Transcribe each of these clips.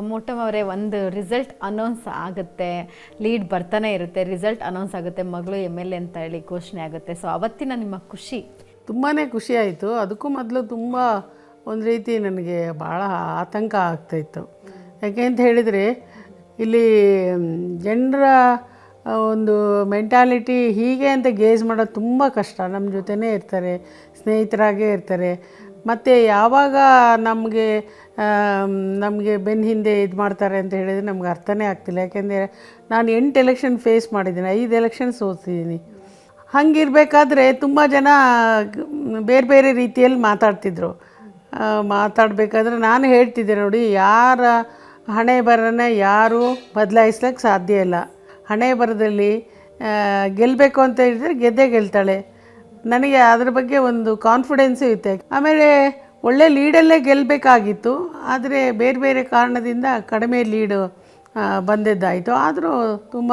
ಮೋಟಮ್ ಅವರೇ ಒಂದು result announce ಆಗುತ್ತೆ. ಲೀಡ್ ಬರ್ತಾನೆ ಇರುತ್ತೆ ರಿಸಲ್ಟ್ ಅನೌನ್ಸ್ ಆಗುತ್ತೆ. ಮಗಳು ಎಂ ಎಲ್ ಎ ಅಂತ ಹೇಳಿ ಘೋಷಣೆ ಆಗುತ್ತೆ. ಸೊ ಅವತ್ತಿನ ನಿಮ್ಮ ಖುಷಿ? ತುಂಬಾ ಖುಷಿ ಆಯಿತು. ಅದಕ್ಕೂ ಮೊದಲು ತುಂಬ ಒಂದು ರೀತಿ ನನಗೆ ಭಾಳ ಆತಂಕ ಆಗ್ತಾಯಿತ್ತು ಯಾಕೆ ಅಂತ ಹೇಳಿದರೆ, ಇಲ್ಲಿ ಜನರ ಒಂದು ಮೆಂಟಾಲಿಟಿ ಹೀಗೆ ಅಂತ ಗೇಜ್ ಮಾಡೋದು ತುಂಬ ಕಷ್ಟ. ನಮ್ಮ ಜೊತೆನೇ ಇರ್ತಾರೆ, ಸ್ನೇಹಿತರಾಗೇ ಇರ್ತಾರೆ. ಮತ್ತು ಯಾವಾಗ ನಮಗೆ ನಮಗೆ ಬೆನ್ನ ಹಿಂದೆ ಇದು ಮಾಡ್ತಾರೆ ಅಂತ ಹೇಳಿದರೆ ನಮ್ಗೆ ಅರ್ಥನೇ ಆಗ್ತಿಲ್ಲ. ಯಾಕೆಂದರೆ ನಾನು ಎಂಟು ಎಲೆಕ್ಷನ್ ಫೇಸ್ ಮಾಡಿದ್ದೀನಿ, ಐದು ಎಲೆಕ್ಷನ್ ಸೋತಿದ್ದೀನಿ. ಹಂಗಿರಬೇಕಾದ್ರೆ ತುಂಬ ಜನ ಬೇರೆ ಬೇರೆ ರೀತಿಯಲ್ಲಿ ಮಾತಾಡ್ತಿದ್ರು. ಮಾತಾಡಬೇಕಾದ್ರೆ ನಾನು ಹೇಳ್ತಿದ್ದೆ ನೋಡಿ, ಯಾರ ಹಣೆ ಬರನ ಯಾರೂ ಬದಲಾಯಿಸ್ಲಿಕ್ಕೆ ಸಾಧ್ಯ ಇಲ್ಲ. ಹಣೆ ಬರದಲ್ಲಿ ಗೆಲ್ಲಬೇಕು ಅಂತ ಹೇಳಿದರೆ ಗೆದ್ದೇ ಗೆಲ್ತಾಳೆ. ನನಗೆ ಅದ್ರ ಬಗ್ಗೆ ಒಂದು ಕಾನ್ಫಿಡೆನ್ಸು ಇತ್ತೆ ಆಮೇಲೆ ಒಳ್ಳೆ ಲೀಡಲ್ಲೇ ಗೆಲ್ಲಬೇಕಾಗಿತ್ತು ಆದರೆ ಬೇರೆ ಬೇರೆ ಕಾರಣದಿಂದ ಕಡಿಮೆ ಲೀಡು ಬಂದಿದ್ದಾಯಿತು. ಆದರೂ ತುಂಬ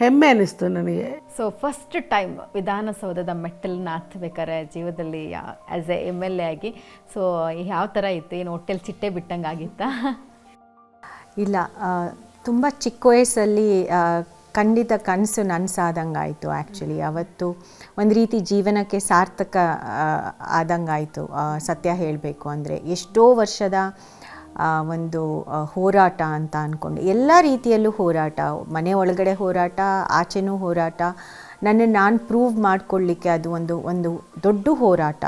ಹೆಮ್ಮೆ ಅನ್ನಿಸ್ತು ನನಗೆ. ಸೊ ಫಸ್ಟ್ ಟೈಮ್ ವಿಧಾನಸೌಧದ ಮೆಟ್ಟಲನ್ನ ಹತ್ಬೇಕಾರೆ ಜೀವದಲ್ಲಿ as a M L A ಆಗಿ. ಸೊ ಯಾವ ಥರ ಇತ್ತು? ಏನು ಹೊಟ್ಟೆಲಿ ಚಿಟ್ಟೆ ಬಿಟ್ಟಂಗೆ ಆಗಿತ್ತಾ ಇಲ್ಲ ತುಂಬ ಚಿಕ್ಕ ವಯಸ್ಸಲ್ಲಿ ಖಂಡಿತ ಕನಸು ನನಸಾದಂಗೆ ಆಯಿತು ಆ್ಯಕ್ಚುಲಿ ಅವತ್ತು ಒಂದು ರೀತಿ ಜೀವನಕ್ಕೆ ಸಾರ್ಥಕ ಆದಂಗಾಯಿತು ಸತ್ಯ ಹೇಳಬೇಕು ಅಂದರೆ. ಎಷ್ಟೋ ವರ್ಷದ ಒಂದು ಹೋರಾಟ ಅಂತ ಅಂದ್ಕೊಂಡು ಎಲ್ಲ ರೀತಿಯಲ್ಲೂ ಹೋರಾಟ. ಮನೆ ಒಳಗಡೆ ಹೋರಾಟ, ಆಚೆನೂ ಹೋರಾಟ. ನನ್ನ ನಾನು ಪ್ರೂವ್ ಮಾಡಿಕೊಳ್ಳಿಕ್ಕೆ ಅದು ಒಂದು ಒಂದು ದೊಡ್ಡ ಹೋರಾಟ.